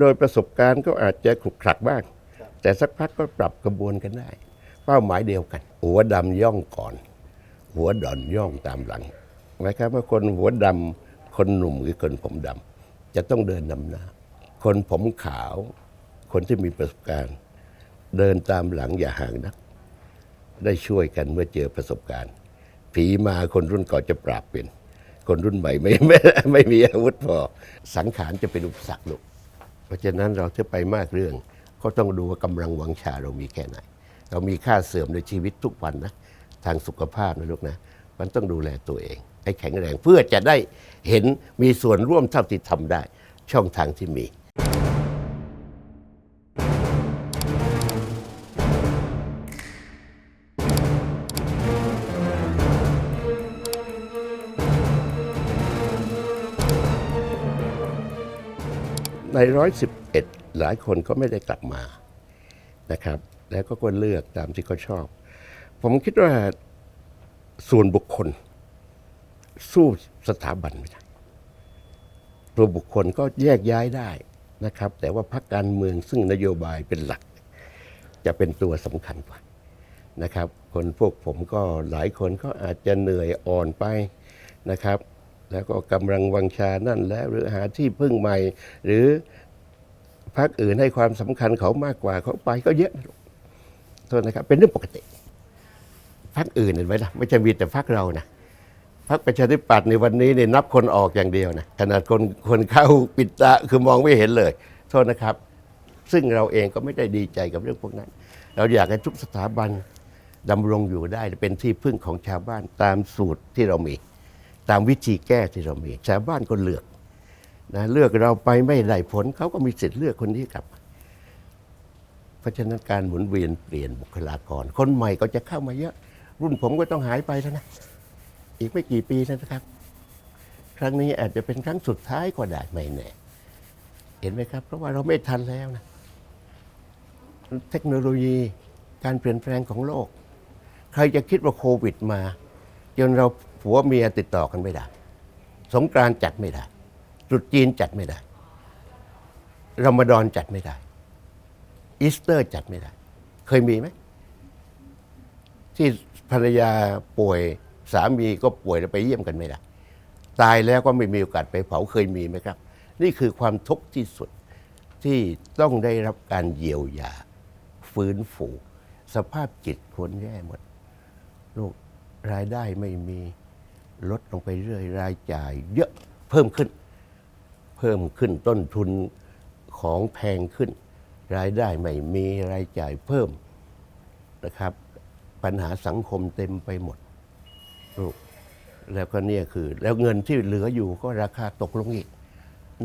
โดยประสบการณ์ก็อาจจะขลุกขลักบ้าง แต่สักพักก็ปรับกระบวนกันได้ เป้าหมายเดียวกัน หัวดำย่องก่อน หัวดอนย่องตามหลังหมายความว่าคนหัวดำคนหนุ่มหรือคนผมดำจะต้องเดินนำหน้า คนผมขาว คนที่มีประสบการณ์ เดินตามหลังอย่าห่างนัก ได้ช่วยกันเมื่อเจอประสบการณ์ ผีมาคนรุ่นก่อนจะปราบเป็น คนรุ่นใหม่ไม่ไม่ไม่มีอาวุธพอ สังขารจะเป็นอุปสรรคลูก เพราะฉะนั้นเราจะไปมากเรื่อง ก็ต้องดูว่ากำลังวังชาเรามีแค่ไหน เรามีค่าเสื่อมในชีวิตทุกวันนะทางสุขภาพนะลูกนะ มันต้องดูแลตัวเอง ให้แข็งแรงเพื่อจะได้เห็นมีส่วนร่วมเท่าที่ทำได้ ช่องทางที่มี ในร้อยสิบเอ็ดหลายคนก็ไม่ได้กลับมานะครับ แล้วก็ก็เลือกตามที่เขาชอบ ผมคิดว่าส่วนบุคคล สู้สถาบันไม่ได้ตัวบุคคลก็แยกย้ายได้นะครับ แต่ว่าพรรคการเมืองซึ่งนโยบายเป็นหลัก จะเป็นตัวสำคัญกว่านะครับ คนพวกผมก็หลายคนก็อาจจะเหนื่อยอ่อนไปนะครับ แล้วก็กำลังวังชานั่นแล้วหรือหาที่พึ่งใหม่ หรือพรรคอื่นให้ความสำคัญเขามากกว่าเขาไปก็เยอะนะลูกโทษนะครับ เป็นเรื่องปกติพรรคอื่นเห็นไหมล่ะไม่ใช่มีแต่พรรคเรานะพรรคประชาธิปัตย์ในวันนี้เนี่ยนับคนออกอย่างเดียวนะขนาดคนคนเข้าปิดตาคือมองไม่เห็นเลย โทษนะครับ ซึ่งเราเองก็ไม่ได้ดีใจกับเรื่องพวกนั้น เราอยากให้ทุกสถาบันดำรงอยู่ได้เป็นที่พึ่งของชาวบ้านตามสูตรที่เรามี ตามวิธีแก้ที่เรามีชาวบ้านก็เลือกนะเลือกเราไปไม่ได้ผลเขาก็มีสิทธิ์เลือกคนนี้กลับ เพราะฉะนั้นการหมุนเวียนเปลี่ยนบุคลากร คนใหม่ก็จะเข้ามาเยอะ รุ่นผมก็ต้องหายไปแล้วนะ อีกไม่กี่ปีนะครับ ครั้งนี้อาจจะเป็นครั้งสุดท้ายก็ได้ไม่แน่เห็นไหมครับ เพราะว่าเราไม่ทันแล้วนะ เทคโนโลยีการเปลี่ยนแปลงของโลก ใครจะคิดว่าโควิดมา จนเรา ผัวเมียติดต่อกันไม่ได้ สงกรานต์จัดไม่ได้ตรุษจีนจัดไม่ได้รอมฎอนจัดไม่ได้อีสเตอร์จัดไม่ได้ เคยมีไหม ที่ภรรยาป่วยสามีก็ป่วยแล้วไปเยี่ยมกันไม่ได้ ตายแล้วก็ไม่มีโอกาสไปเผาเคยมีไหมครับ นี่คือความทุกข์ที่สุดที่ต้องได้รับการเยียวยา ฟื้นฟูสภาพจิตคนแย่หมดลูกรายได้ไม่มี ลดลงไปเรื่อยรายจ่าย เยอะเพิ่มขึ้น เพิ่มขึ้นต้นทุนของแพงขึ้น รายได้ไม่มีรายจ่ายเพิ่มนะครับ ปัญหาสังคมเต็มไปหมดลูกแล้วก็เนี่ยคือ แล้วเงินที่เหลืออยู่ก็ราคาตกลงอีก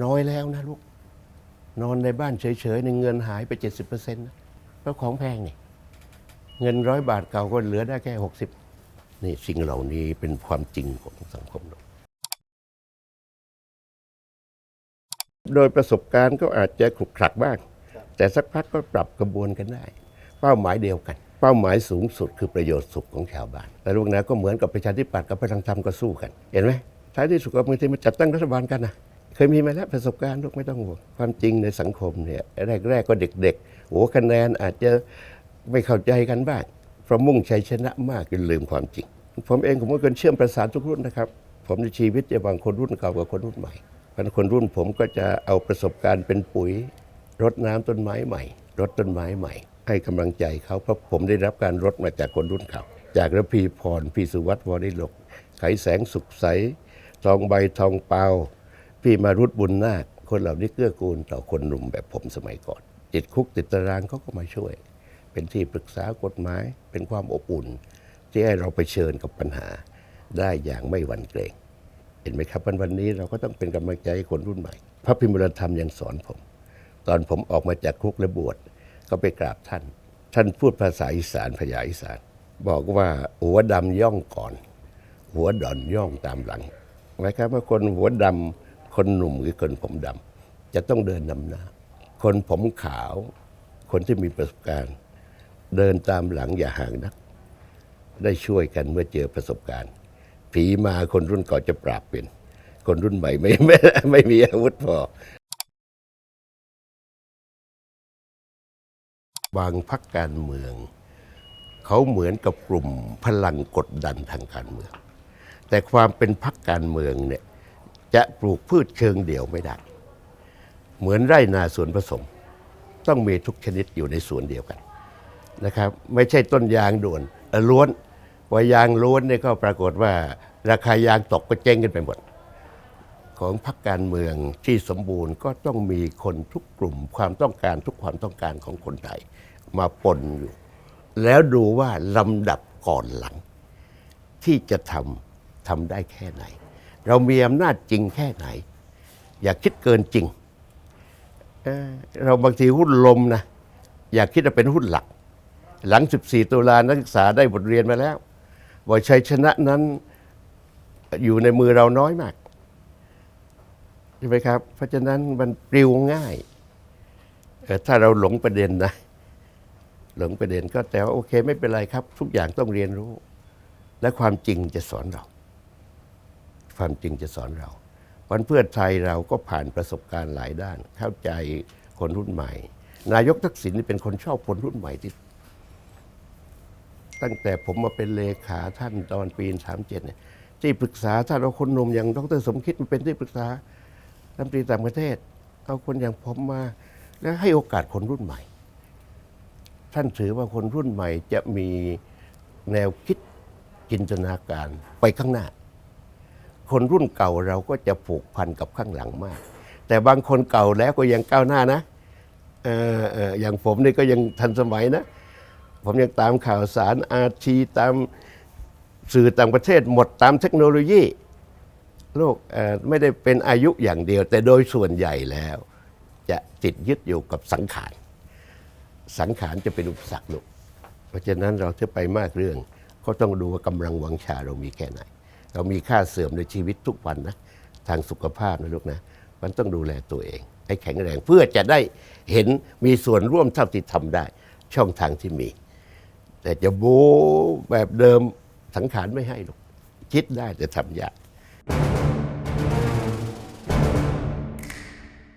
น้อยแล้วนะลูก นอนในบ้านเฉยๆในเงินหายไป 70%นะเพราะของแพงนี่เงินร้อยบาทเก่าก็เหลือได้แค่ 60 นี่สิ่งเหล่านี้เป็นความจริงของสังคมเราโดยประสบการณ์ก็อาจจะขลุกขลักบ้าง แต่สักพักก็ปรับกระบวนกันได้ เป้าหมายเดียวกัน เป้าหมายสูงสุดคือประโยชน์สุขของชาวบ้าน แต่ลูกนะก็เหมือนกับประชาธิปัตย์กับพลังธรรมก็สู้กัน เห็นไหมท้ายที่สุดก็บางทีมาจัดตั้งรัฐบาลกันนะเคยมีมาแล้วประสบการณ์ลูกไม่ต้องห่วงความจริงในสังคมเนี่ยแรกๆก็เด็กๆโอ้คะแนนอาจจะไม่เข้าใจกันบ้างเพ ราะมุ่งชัยชนะมากจนลืมความจริง ผมเองผมก็เกินเชื่อมประสานทุกรุ่นนะครับ ผมในชีวิตจะบางคนรุ่นเก่ากับคนรุ่นใหม่เพราะฉะนั้นคนรุ่นผมก็จะเอาประสบการณ์เป็นปุ๋ยรดน้ำต้นไม้ใหม่รดต้นไม้ใหม่ ให้กำลังใจเขาเพราะผมได้รับการรดมาจากคนรุ่นเขาจากระพีพรพี่สุวัตวริลก ไขแสงสุขใส ทองใบทองเปาพี่มารุตบุญนาค คนเหล่านี้เกื้อกูลต่อคนหนุ่มแบบผมสมัยก่อน ติดคุกติดตารางเขาก็มาช่วย เป็นที่ปรึกษากฎหมาย เป็นความอบอุ่น ที่ให้เราไปเชิญกับปัญหาได้อย่างไม่หวั่นเกรง เห็นไหมครับวันวันนี้เราก็ต้องเป็นกำลังใจให้คนรุ่นใหม่ พระพิมรธรรมยังสอนผม ตอนผมออกมาจากคุกและบวชก็ไปกราบท่าน ท่านพูดภาษาอีสานพยาอีสาน บอกว่าหัวดำย่องก่อน หัวดอนย่องตามหลังหมายความว่าคนหัวดำคนหนุ่มหรือคนผมดำจะต้องเดินนำหน้าคนผมขาว คนที่มีประสบการณ์ เดินตามหลังอย่าห่างนักได้ช่วยกันเมื่อเจอประสบการณ์ ผีมาคนรุ่นก่อนจะปราบเป็น คนรุ่นใหม่ไม่ไม่ไม่มีอาวุธพอ บางพักการเมือง เขาเหมือนกับกลุ่มพลังกดดันทางการเมือง แต่ความเป็นพักการเมืองเนี่ยจะปลูกพืชเชิงเดี่ยวไม่ได้ เหมือนไร่นาสวนผสม ต้องมีทุกชนิดอยู่ในสวนเดียวกัน นะครับไม่ใช่ต้นยางด่วนล้วนพอยางล้วนเนี่ยก็ปรากฏว่า ราคายางตกก็เจ๊งกันไปหมด ของพรรคการเมืองที่สมบูรณ์ก็ต้องมีคนทุกกลุ่มความต้องการทุกความต้องการของคนไทยมาปนอยู่ แล้วดูว่าลำดับก่อนหลัง ที่จะทำทำได้แค่ไหน เรามีอำนาจจริงแค่ไหน อย่าคิดเกินจริงเเราบางทีหุ้นลมนะอย่าคิดว่าเป็นหุ้นหลัก หลัง 14 ตุลานักศึกษาได้บทเรียนมาแล้วว่าชัยชนะนั้นอยู่ในมือเราน้อยมากใช่ไหมครับ เพราะฉะนั้นมันปลิวง่าย ถ้าเราหลงประเด็นนะ หลงประเด็นก็แต่ว่าโอเคไม่เป็นไรครับ ทุกอย่างต้องเรียนรู้ และความจริงจะสอนเรา ความจริงจะสอนเราวันเพื่อไทยเราก็ผ่านประสบการณ์หลายด้าน เข้าใจคนรุ่นใหม่ นายกทักษิณเป็นคนชอบคนรุ่นใหม่ที่ ตั้งแต่ผมมาเป็นเลขาท่านตอนปีสามเจ็ดเนี่ยที่ปรึกษาท่านเอาคนหนุ่มอย่างดรสมคิดมาเป็นที่ปรึกษารัฐมนตรีต่างประเทศ เอาคนอย่างผมมา แล้วให้โอกาสคนรุ่นใหม่ ท่านถือว่าคนรุ่นใหม่จะมีแนวคิดจินตนาการไปข้างหน้า คนรุ่นเก่าเราก็จะผูกพันกับข้างหลังมาก แต่บางคนเก่าแล้วก็ยังก้าวหน้านะอออย่างผมนี่ก็ยังทันสมัยนะ ผมยังตามข่าวสารอาชีตามสื่อต่างประเทศหมดตามเทคโนโลยีโลกไม่ได้เป็นอายุอย่างเดียว แต่โดยส่วนใหญ่แล้ว จะติดยึดอยู่กับสังขาร สังขารจะเป็นอุปสรรคลูกเพราะฉะนั้นเราจะไปมากเรื่อง ก็ต้องดูว่ากำลังวังชาเรามีแค่ไหน เรามีค่าเสื่อมในชีวิตทุกวันนะ ทางสุขภาพนะลูกนะ มันต้องดูแลตัวเอง ให้แข็งแรงเพื่อจะได้เห็นมีส่วนร่วมเท่าที่ทำได้ ช่องทางที่มี แต่จะโบแบบเดิมสังขารไม่ให้หรอกคิดได้แต่ทำยาก